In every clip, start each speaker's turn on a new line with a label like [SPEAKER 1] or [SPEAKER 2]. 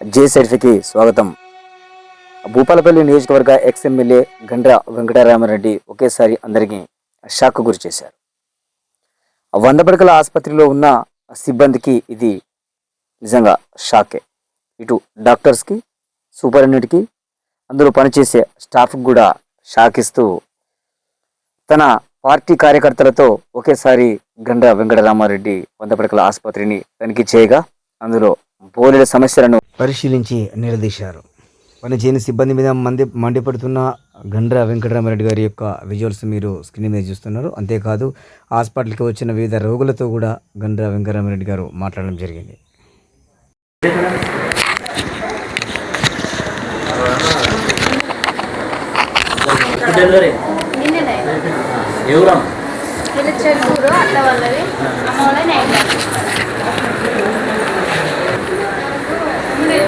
[SPEAKER 1] జే సర్టిఫికి స్వాగతం. భూపాలపల్లి నియోజకవర్గ X MLA Gandra Venkatarama Reddy ఒకేసారి అందరికీ షాక్ గురి చేశారు. వంద పడకల ఆసుపత్రిలో ఉన్న సిబ్బందికి ఇది నిజంగా షాకే. ఇటు డాక్టర్స్కి సూపరింటెండెంట్కి అందులో పనిచేసే స్టాఫ్కి కూడా షాక్ ఇస్తూ తన పార్టీ కార్యకర్తలతో ఒకేసారి గండ్ర వెంకటరామారెడ్డి వంద పడకల ఆసుపత్రిని తనిఖీ చేయగా అందులో బోలెడు సమస్యలను పరిశీలించి నిలదీశారు. పనిచేయని సిబ్బంది మీద మంది మండిపడుతున్న గండ్ర వెంకటరామారెడ్డి గారి యొక్క విజువల్స్ మీరు స్క్రీన్ మీద చూస్తున్నారు. అంతేకాదు హాస్పిటల్కి వచ్చిన వివిధ రోగులతో కూడా గండ్ర వెంకటరామారెడ్డి గారు మాట్లాడడం జరిగింది.
[SPEAKER 2] ఎవరం
[SPEAKER 3] వీళ్ళు చెరువురు అట్ల వాళ్ళది అమ్మ వాళ్ళ నైన్ మీరు తక్కువ ఉన్నది మేడం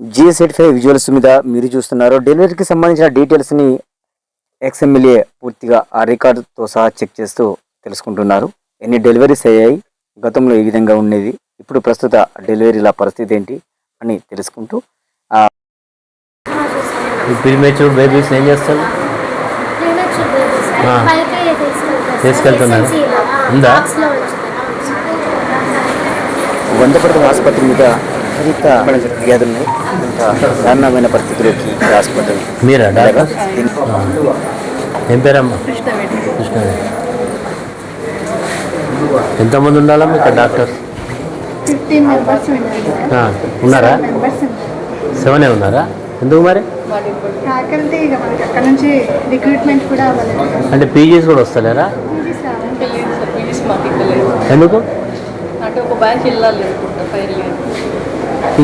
[SPEAKER 1] జిఎస్ఎట్ ఫైవ్ విజువల్స్ మీద మీరు చూస్తున్నారు డెలివరీకి సంబంధించిన డీటెయిల్స్ని ఎక్స్ఎమ్మెల్యే పూర్తిగా ఆ రికార్డుతో సహా చెక్ చేస్తూ తెలుసుకుంటున్నారు ఎన్ని డెలివరీస్ అయ్యాయి గతంలో ఏ విధంగా ఉండేది ఇప్పుడు ప్రస్తుత డెలివరీల పరిస్థితి ఏంటి అని తెలుసుకుంటూ
[SPEAKER 2] ప్రీమేచ్యూర్ బేబీస్ ఏం చేస్తారు. తీసుకెళ్తున్నారు. ఉందా?
[SPEAKER 1] వంద పడకల ఆసుపత్రి మీద విపరీత ఫిర్యాదులున్నాయి ఇంకా దారుణమైన పరిస్థితిలోకి ఈ హాస్పిటల్
[SPEAKER 2] మీరా డాక్టర్? ఏం పేరమ్మా? కృష్ణవేణి. ఎంతమంది ఉండాలమ్మా ఇక్కడ
[SPEAKER 4] మెంబర్స్ ఉన్నారు?
[SPEAKER 2] సెవెనే ఉన్నారా? ఎందుకు మరి? అంటే పీజీస్ కూడా వస్తలేరా? ఎందుకు?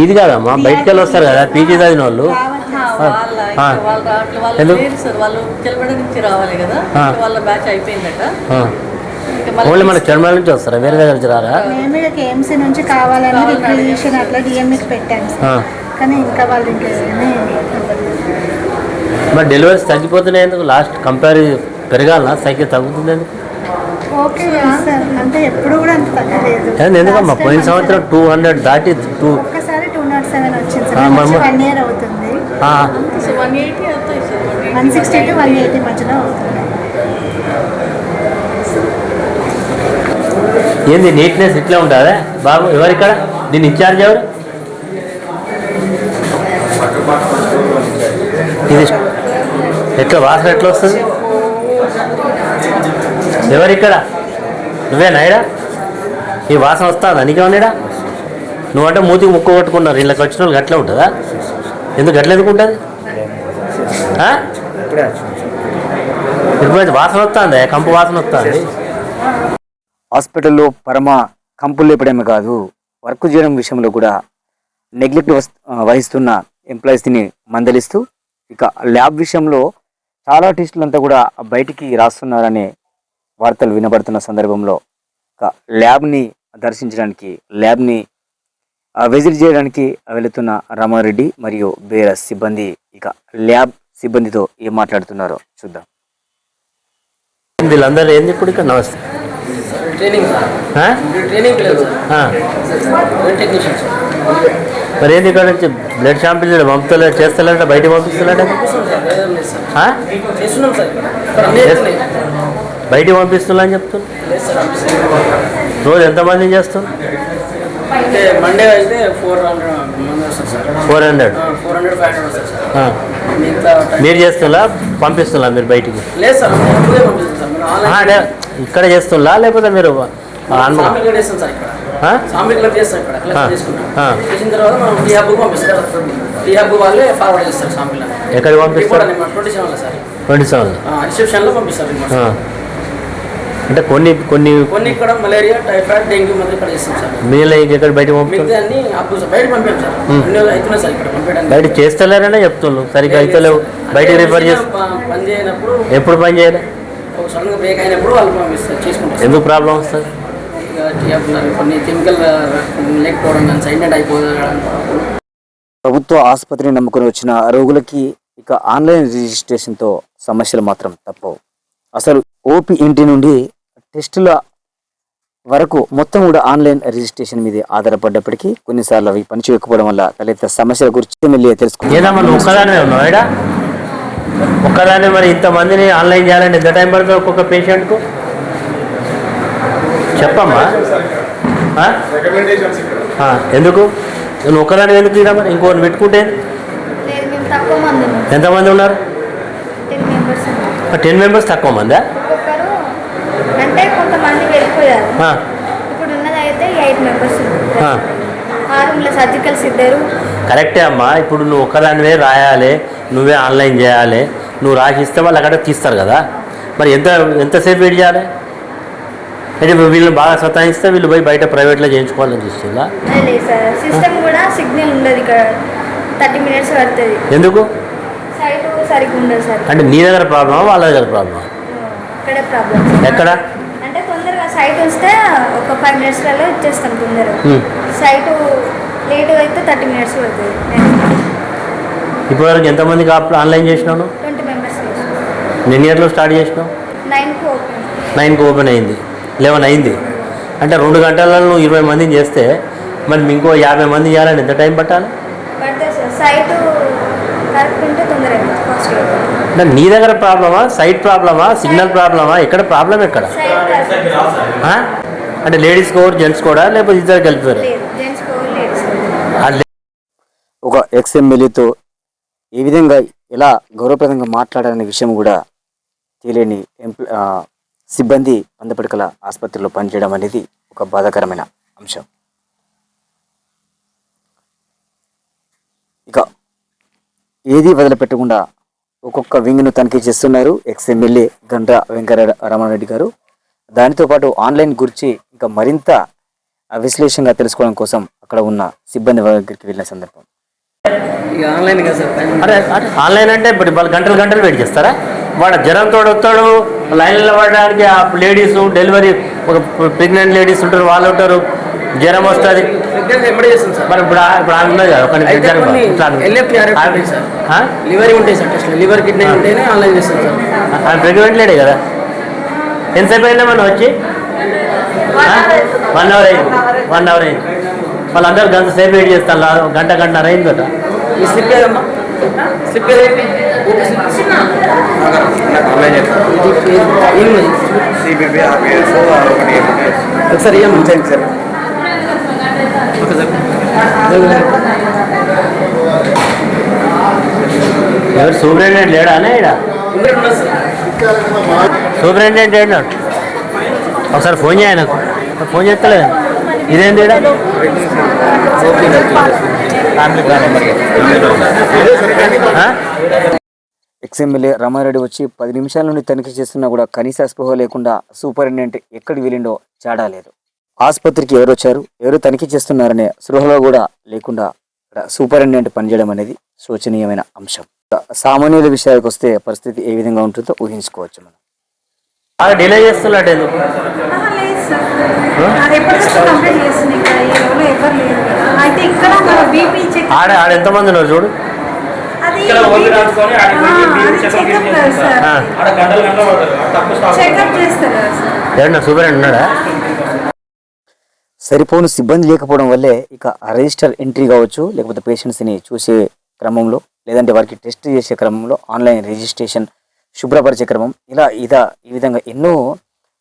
[SPEAKER 2] ఇది కాదమ్మా బయటికి వెళ్ళి వస్తారు కదా పీజీ చదివిన వాళ్ళు. ఓన్లీ మన చర్మల నుంచి వస్తారా? వేరే దగ్గర నుంచి రారా?
[SPEAKER 4] కేఎంసీ నుంచి కావాలని అట్లా కానీ ఇంకా వాళ్ళు
[SPEAKER 2] మరి డెలివరీస్ తగ్గిపోతున్నాయి ఎందుకు? Last compare పెరగాలనా? సైకిల్ తగ్గుతుంది ఎందుకు? ఎందుకమ్మా? పోయిన సంవత్సరం టూ హండ్రెడ్ దాటి టూ ఏంది నీట్నెస్ ఇట్లా ఉంటుందా? బాబు ఎవరిక్కడ? దీని ఇన్ఛార్జ్ ఎవరు? ఇది ఎట్లా వాసన ఎట్లా వస్తుంది? ఎవరిక్కడ? నువ్వే నాయడా ఈ వాసన వస్తుందా? నీకేమన్నాడా నువ్వంటే మూతికి ముక్కు కొట్టుకున్నారు. ఇళ్ళకి వచ్చిన వాళ్ళు గట్ల ఉంటుందా? ఎందుకు గట్ల ఎందుకు ఉంటుంది? ఇప్పుడు వాసన వస్తుంది? కంపు వాసన వస్తుంది.
[SPEAKER 1] హాస్పిటల్లో పరమ కంపులు లేపడమే కాదు వర్క్ చేయడం విషయంలో కూడా నెగ్లెక్ట్ వహిస్తున్న ఎంప్లాయీస్ని మందలిస్తూ ఇక ల్యాబ్ విషయంలో చాలా టెస్టులంతా కూడా బయటికి రాస్తున్నారనే వార్తలు వినబడుతున్న సందర్భంలో ఇక ల్యాబ్ని దర్శించడానికి ల్యాబ్ని విజిట్ చేయడానికి వెళుతున్న రామారెడ్డి మరియు వేరే సిబ్బంది ఇక ల్యాబ్ సిబ్బందితో ఏం మాట్లాడుతున్నారో చూద్దాం
[SPEAKER 2] వీళ్ళందరూ ఏంది ఇప్పుడు ఇక్కడ నమస్తే
[SPEAKER 5] ట్రైనింగ్ సార్
[SPEAKER 2] ఆ?
[SPEAKER 5] ట్రైనింగ్ లేదు
[SPEAKER 2] ఆ.
[SPEAKER 5] సార్ టెక్నీషియన్ సార్
[SPEAKER 2] మరి ఏంది ఇక్కడ నుంచి బ్లడ్ షాంపిల్ పంపుతలే చేస్తలేట బయట పంపిస్తలేట
[SPEAKER 5] ఏం లేదు సార్
[SPEAKER 2] ఆ?
[SPEAKER 5] చేస్తున్నాం? సార్ ఇక్కడ అన్నీ అవుతున్నాయి.
[SPEAKER 2] బయట పంపిస్తున్నా అని చెప్తున్నా రోజు ఎంతమందిని
[SPEAKER 5] మండే అయితే four hundred
[SPEAKER 2] four hundred
[SPEAKER 5] four five
[SPEAKER 2] మీరు చేస్తున్నా? పంపిస్తున్నా మీరు బయటికి? ఇక్కడ చేస్తున్నా? లేకపోతే మీరు ఆన్లైన్
[SPEAKER 5] సాంపిల్ కూడా చేస్తాం సార్ ఇక్కడ.
[SPEAKER 2] ఆ?
[SPEAKER 5] సాంపిల్ కూడా చేస్తాం ఇక్కడ
[SPEAKER 2] ఆ.
[SPEAKER 5] కలెక్ట్ చేసుకుంటాం.
[SPEAKER 2] ఆ.
[SPEAKER 5] చేసిన తర్వాత మనం టీ హబ్కు పంపిస్తారు?
[SPEAKER 2] పంపిస్తారు
[SPEAKER 5] ట్వంటీ
[SPEAKER 2] సెవెన్
[SPEAKER 5] రిసెప్షన్లో పంపిస్తారు. report.
[SPEAKER 2] అంటే కొన్ని కొన్ని
[SPEAKER 5] కొన్ని ఇక్కడ మలేరియా టైఫాయిడ్ డెంగ్యూ మంది ఇక్కడ చేస్తాం సార్.
[SPEAKER 2] మీలో ఎక్కడ బయట పంపుతున్నారు
[SPEAKER 5] మిగతా అన్ని అప్పుడు సార్ బయట పంపాం సార్. అన్ని అవుతున్నాయి సార్ ఇక్కడ పంపించడానికి
[SPEAKER 2] బయట చేస్తలేరనే చెప్తున్నారు. సరిగ్గా అయితలేవు. బయట రిఫర్ చేసి
[SPEAKER 5] పని చేయనప్పుడు
[SPEAKER 2] ఎప్పుడు పని చేయాలి?
[SPEAKER 5] సడన్గా బ్రేక్ అయినప్పుడు వాళ్ళు పంపిస్తారు చేసుకుంటారు
[SPEAKER 2] ఎందుకు ప్రాబ్లం వస్తుంది?
[SPEAKER 5] కొన్ని కెమికల్ లేకపోవడం కానీ సైలెంట్ అయిపోవడం
[SPEAKER 1] ప్రభుత్వ ఆసుపత్రిని నమ్ముకొని వచ్చిన రోగులకి ఇక ఆన్లైన్ రిజిస్ట్రేషన్తో సమస్యలు మాత్రం తప్పవు. అసలు ఓపీ ఇంటి నుండి టెస్టుల వరకు మొత్తం కూడా ఆన్లైన్ రిజిస్ట్రేషన్ మీద ఆధారపడ్డప్పటికీ కొన్నిసార్లు అవి పనిచేయకపోవడం వల్ల తలెత్తే సమస్యల గురించి
[SPEAKER 2] ఉన్నావు ఇక్కడ? ఒక్కదాన్ని మరి ఇంతమందిని ఆన్లైన్ చేయాలంటే ఎంత టైం పడుతుంది ఒక్కొక్క పేషెంట్కు? చెప్పమ్మా. ఎందుకు? నువ్వు ఒక్కదాని ఎందుకు ఇదా మరి ఇంకోటి పెట్టుకుంటే ఎంతమంది ఉన్నారు?
[SPEAKER 3] టెన్ మెంబర్స్
[SPEAKER 2] తక్కువ మందా?
[SPEAKER 3] ఇప్పుడు ఎయిట్ మెంబర్స్ సర్జికల్స్ ఇద్దరు.
[SPEAKER 2] కరెక్టే అమ్మా. ఇప్పుడు నువ్వు ఒక్కదానివే రాయాలి. నువ్వే ఆన్లైన్ చేయాలి. నువ్వు రాసిస్తే వాళ్ళు అక్కడ తీస్తారు కదా. మరి ఎంత ఎంతసేపు వెయిట్ చేయాలి? అయితే ఇప్పుడు వీళ్ళు బాగా సతాయిస్తే వీళ్ళు పోయి బయట ప్రైవేట్లో చేయించుకోవాలని చూస్తుందా
[SPEAKER 3] సిస్టమ్ కూడా సిగ్నల్ ఉండదు ఇక్కడ. థర్టీ మినిట్స్ పడుతుంది.
[SPEAKER 2] ఎందుకు?
[SPEAKER 3] సైట్ సరిగ్గా ఉండదు సార్.
[SPEAKER 2] అంటే నీ దగ్గర ప్రాబ్లమా వాళ్ళ దగ్గర ప్రాబ్లమా? ఎక్కడ?
[SPEAKER 3] అంటే సైట్ వస్తే ఒక ఫైవ్ మినిట్స్లలో ఇచ్చేస్తాం తొందరగా.
[SPEAKER 2] హ్మ్.
[SPEAKER 3] సైట్ లేట్ అయితే థర్టీ మినిట్స్ పడుతుంది.
[SPEAKER 2] ఇప్పటివరకు ఎంతమందికి ఆన్లైన్ చేసినావు
[SPEAKER 3] ట్వంటీ మెంబర్స్
[SPEAKER 2] నేను ఇయర్లో స్టార్ట్ చేసినావు?
[SPEAKER 3] నైన్కి ఓపెన్
[SPEAKER 2] నైన్కి ఓపెన్ అయింది. లెవెన్ అయింది. అంటే రెండు గంటలలో నువ్వు ఇరవై మందిని చేస్తే మరి ఇంకో యాభై మంది చేయాలని ఎంత టైం పట్టాలి?
[SPEAKER 3] పడుతుంది సార్. సైట్ కరెక్ట్ ఉంటే తొందరగా ఫాస్ట్
[SPEAKER 2] అంటే నీ దగ్గర ప్రాబ్లమా? సైట్ ప్రాబ్లమా? సిగ్నల్ ప్రాబ్లమా? ఎక్కడ ప్రాబ్లం ఎక్కడ? అంటే లేడీస్ కోర్ జెంట్స్ కూడా? లేకపోతే ఇద్దరు కలిపారు?
[SPEAKER 1] ఒక ఎక్స్ ఎమ్మెల్యేతో ఏ విధంగా ఎలా గౌరవప్రదంగా మాట్లాడాలనే విషయం కూడా తెలియని సిబ్బంది వందపడకల ఆసుపత్రిలో పనిచేయడం అనేది ఒక బాధాకరమైన అంశం. ఇక ఏది వదిలిపెట్టకుండా ఒక్కొక్క వింగ్ను తనిఖీ చేస్తున్నారు ఎక్స్ ఎమ్మెల్యే గండ్ర వెంకట రమణారెడ్డి గారు. దానితో పాటు ఆన్లైన్ గురించి ఇంకా మరింత ఆ, విశ్లేషణగా తెలుసుకోవడం కోసం అక్కడ ఉన్న సిబ్బంది దగ్గరికి వెళ్ళిన సందర్భం.
[SPEAKER 5] ఆన్లైన్
[SPEAKER 2] అరే ఆన్లైన్ అంటే ఇప్పుడు వాళ్ళు గంటలు గంటలు వెయిట్ చేస్తారా? వాడు జ్వరంతో వస్తాడు లైన్లో పడడానికి ఆ లేడీస్ డెలివరీ ఒక ప్రెగ్నెంట్ లేడీస్ ఉంటారు వాళ్ళు ఉంటారు జ్వరం వస్తుంది మరి ఇప్పుడు ఇప్పుడు ఉన్నది కదా ఒక?
[SPEAKER 5] లివర్ ఉంటాయి సార్. టెస్ట్ లివర్ కిడ్నీ ఉంటేనే ఆన్లైన్ చేస్తాం సార్.
[SPEAKER 2] ప్రెగ్నెంట్ లేడే కదా. ఎంతసేపు అయిందా మనం వచ్చి? వన్ అవర్ అయింది. వన్ అవర్ అయింది. వాళ్ళందరూ గంట సేపు వెయిట్ చేస్తారు గంట గంటన్నర అయింది కదా
[SPEAKER 5] మీ స్లిప్ ఏదమ్మా? స్లిప్ ఏది? ఏమున్నది
[SPEAKER 6] సిబిబి ఆర్బిఎస్ ఒకటి
[SPEAKER 5] ఒకసారి
[SPEAKER 6] సార్
[SPEAKER 2] ఎవరు సూపరింటెండెంట్ లేడానే ఇక్కడ సూపరింటెండెంట్ ఏంటాడు ఒకసారి ఫోన్ చేయ నాకు ఫోన్ చేస్తలేదు ఇదేంటి ఈడ? ఆ?
[SPEAKER 1] ఎక్స్ ఎమ్మెల్యే రామారెడ్డి వచ్చి పది నిమిషాల నుండి తనిఖీ చేస్తున్నా కూడా కనీస స్పృహ లేకుండా సూపరింటెండెంట్ ఎక్కడికి వెళ్ళిండో చాడా లేదు ఆసుపత్రికి ఎవరు వచ్చారు? ఎవరు తనిఖీ చేస్తున్నారనే స్పృహలో కూడా లేకుండా ఇక్కడ సూపరింటెండెంట్ పనిచేయడం అనేది శోచనీయమైన అంశం. సామాన్యుల విషయాలకు వస్తే పరిస్థితి ఏ విధంగా ఉంటుందో ఊహించుకోవచ్చు మనం.
[SPEAKER 2] డిలే చేస్తున్నట్టు ఎందుకు ఆడ ఆడ ఎంతమంది ఉన్నారు చూడు?
[SPEAKER 4] అది చెకప్ సార్
[SPEAKER 2] ఆ.
[SPEAKER 4] చెకప్ చేస్తారు కదా సార్
[SPEAKER 2] ఎవరన్నా సూపరింటెండెంట్ ఉన్నాడా
[SPEAKER 1] సరిపోను సిబ్బంది లేకపోవడం వల్లే ఇక రిజిస్టర్ ఎంట్రీ కావచ్చు లేకపోతే పేషెంట్స్ని చూసే క్రమంలో లేదంటే వారికి టెస్ట్ చేసే క్రమంలో ఆన్లైన్ రిజిస్ట్రేషన్ శుభ్రపరిచే క్రమం. ఇలా ఇదా ఈ విధంగా ఎన్నో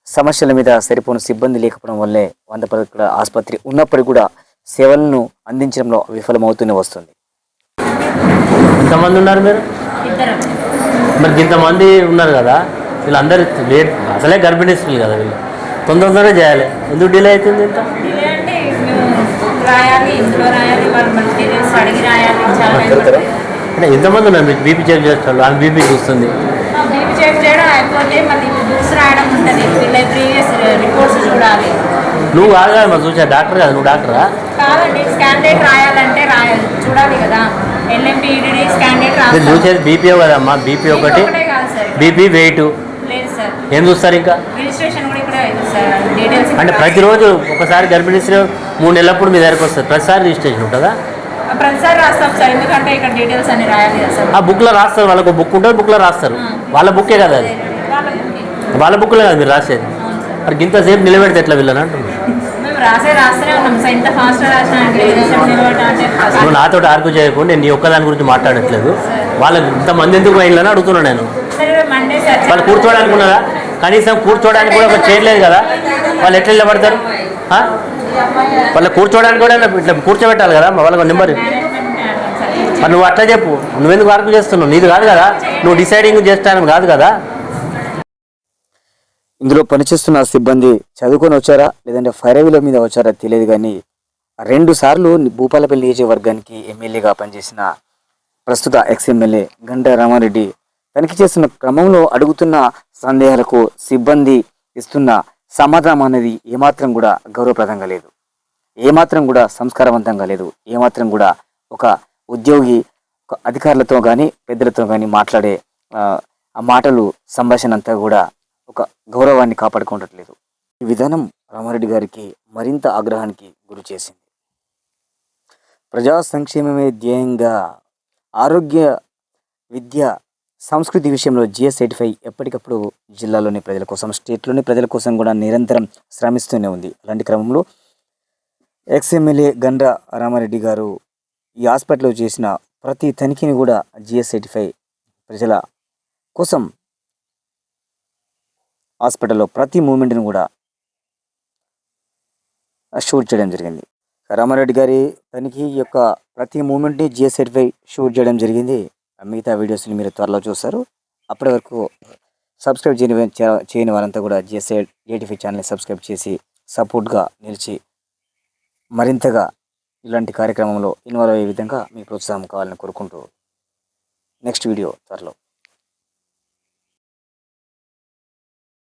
[SPEAKER 1] సమస్యల మీద సరిపోను సిబ్బంది లేకపోవడం వల్లే వంద పడకల ఆసుపత్రి ఉన్నప్పటికీ కూడా సేవలను అందించడంలో విఫలమవుతూనే వస్తుంది.
[SPEAKER 2] ఎంతమంది ఉన్నారు మీరు? మరి ఇంతమంది ఉన్నారు కదా వీళ్ళందరూ లేట్ అసలే గర్భిణీ స్త్రీలు కదా వీళ్ళు. తొందర తొందరగా చేయాలి. ఎందుకు డిలే అవుతుంది ఇంత? ఎంతమంది ఉన్నారు? మీకు బీపీ చెక్ చేస్తారు ఆమె బీపీ చూస్తుంది.
[SPEAKER 7] బీపీ చెక్ చేయడం అయిపోతే మళ్ళీ బుక్స్ రాయడం ఉంటుంది. వీళ్ళ ప్రీవియస్ రిపోర్ట్స్ చూడాలి.
[SPEAKER 2] నువ్వు కాదు కదా మరి చూసా డాక్టర్ కదా నువ్వు డాక్టరా
[SPEAKER 7] కాదండి స్కాన్ డేట్ రాయాలంటే రాయాలి. చూడాలి కదా. ఎల్ఎంపి ఈడీడీ స్కాన్ డేట్
[SPEAKER 2] మీరు
[SPEAKER 7] రాస్తాం.
[SPEAKER 2] చూసేది బీపీ కదమ్మా బీపీ ఒకటి బీపీ వెయిట్ ఏం చూస్తారు ఇంకా? అంటే ప్రతిరోజు ఒకసారి గర్భిణీ స్త్రీ మూడు నెలలప్పుడు మీ దగ్గరకు వస్తుంది ప్రతిసారి రిజిస్ట్రేషన్ ఉంటుందా?
[SPEAKER 7] ప్రతిసారి రాస్తాం సార్. ఎందుకంటే ఇక్కడ డీటెయిల్స్ అన్ని రాయాలి కదా సార్.
[SPEAKER 2] ఆ బుక్లో రాస్తారు. వాళ్ళకు బుక్ ఉంటుంది బుక్లో రాస్తారు. వాళ్ళ బుక్కే కదా అది? వాళ్ళ బుక్లో కదా మీరు రాసేది? మరి ఇంతసేపు నిలబెడితే ఎట్లా వీళ్ళని అంటున్నారు. నువ్వు నాతో ఆర్గ్యూ చేయకుండా నేను నీ ఒక్కదాని గురించి మాట్లాడట్లేదు. వాళ్ళకి ఇంతమంది ఎందుకు పోయిందని అడుగుతున్నాను నేను? వాళ్ళు కూర్చోడానికి ఉన్నదా కనీసం కూర్చోడానికి కూడా ఒక చేయలేదు కదా? వాళ్ళు ఎట్లా నిలబడతారు? వాళ్ళ వాళ్ళు కూర్చోడానికి కూడా ఇట్లా కూర్చోబెట్టాలి కదా? వాళ్ళకు నెంబర్. మరి నువ్వు అట్లా చెప్పు. నువ్వెందుకు వర్క్ చేస్తున్నావు? నీది కాదు కదా? నువ్వు డిసైడింగ్ చేస్తాను కాదు కదా?
[SPEAKER 1] ఇందులో పనిచేస్తున్న సిబ్బంది చదువుకొని వచ్చారా? లేదంటే ఫైరవీల మీద వచ్చారా తెలియదు కానీ రెండు సార్లు భూపాలపల్లి నియోజకవర్గానికి ఎమ్మెల్యేగా పనిచేసిన ప్రస్తుత ఎక్స్ ఎమ్మెల్యే గంటా రామారెడ్డి తనిఖీ చేస్తున్న క్రమంలో అడుగుతున్న సందేహాలకు సిబ్బంది ఇస్తున్న సమాధానం అనేది ఏమాత్రం కూడా గౌరవప్రదంగా లేదు. ఏమాత్రం కూడా సంస్కారవంతంగా లేదు. ఏమాత్రం కూడా ఒక ఉద్యోగి ఒక అధికారులతో కానీ పెద్దలతో కానీ మాట్లాడే ఆ, ఆ మాటలు సంభాషణ అంతా కూడా ఒక గౌరవాన్ని కాపాడుకోవట్లేదు ఈ విధానం రామారెడ్డి గారికి మరింత ఆగ్రహానికి గురి చేసింది. ప్రజా సంక్షేమమే ధ్యేయంగా ఆరోగ్య విద్య సంస్కృతి విషయంలో జిఎస్ ఎయిటీ ఎప్పటికప్పుడు జిల్లాలోని ప్రజల కోసం స్టేట్లోని ప్రజల కోసం కూడా నిరంతరం శ్రమిస్తూనే ఉంది. అలాంటి క్రమంలో ఎక్స్ఎమ్మెల్యే గండ్ర రామారెడ్డి గారు ఈ హాస్పిటల్లో చేసిన ప్రతి తనిఖీని కూడా జిఎస్ ఎయిటీ ప్రజల కోసం హాస్పిటల్లో ప్రతి మూమెంట్ని కూడా షూట్ చేయడం జరిగింది. రామారెడ్డి గారి తనిఖీ యొక్క ప్రతి మూమెంట్ని జిఎస్ సర్టిఫై షూట్ చేయడం జరిగింది. మిగతా వీడియోస్ని మీరు త్వరలో చూస్తారు. అప్పటి వరకు సబ్స్క్రైబ్ చేయని చేయని వారంతా కూడా జేసే ఏటీవీ ఛానల్ని సబ్స్క్రైబ్ చేసి సపోర్ట్గా నిలిచి మరింతగా ఇలాంటి కార్యక్రమంలో ఇన్వాల్వ్ అయ్యే విధంగా మీ ప్రోత్సాహం కావాలని కోరుకుంటూ నెక్స్ట్ వీడియో త్వరలో